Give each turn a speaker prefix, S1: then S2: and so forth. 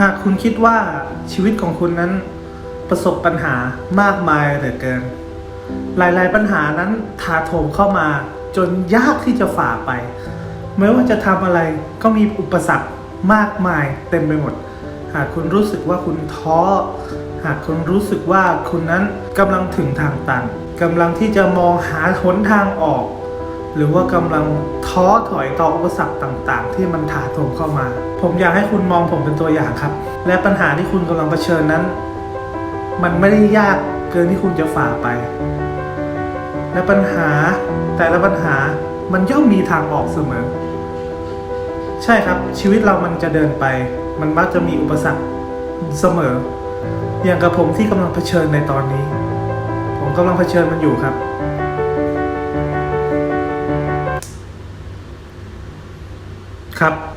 S1: หากคุณคิดว่าชีวิตของคุณนั้นประสบปัญหามากมายเหลือเกิน หลายๆปัญหานั้นถาโถมเข้ามาจนยากที่จะฝ่าไป ไม่ว่าจะทำอะไรก็มีอุปสรรคมากมายเต็มไปหมด หากคุณรู้สึกว่าคุณท้อ หากคุณรู้สึกว่าคุณนั้นกำลังถึงทางตันกำลังที่จะมองหาหนทางออก หรือว่ากำลัง ท้อถอยต่ออุปสรรคต่างๆ ที่มันถาโถมเข้ามา ผมอยากให้คุณมองผมเป็นตัวอย่างครับ และปัญหาที่คุณกำลังเผชิญนั้น มันไม่ได้ยากเกินที่คุณจะฝ่าไป และปัญหาแต่ละปัญหามันย่อมมีทางออกเสมอ ใช่ครับชีวิตเรามันจะเดินไป มันมักจะมีอุปสรรคเสมอ อย่างกับผมที่กำลังเผชิญในตอนนี้ ผมกำลังเผชิญมันอยู่ครับ ครับ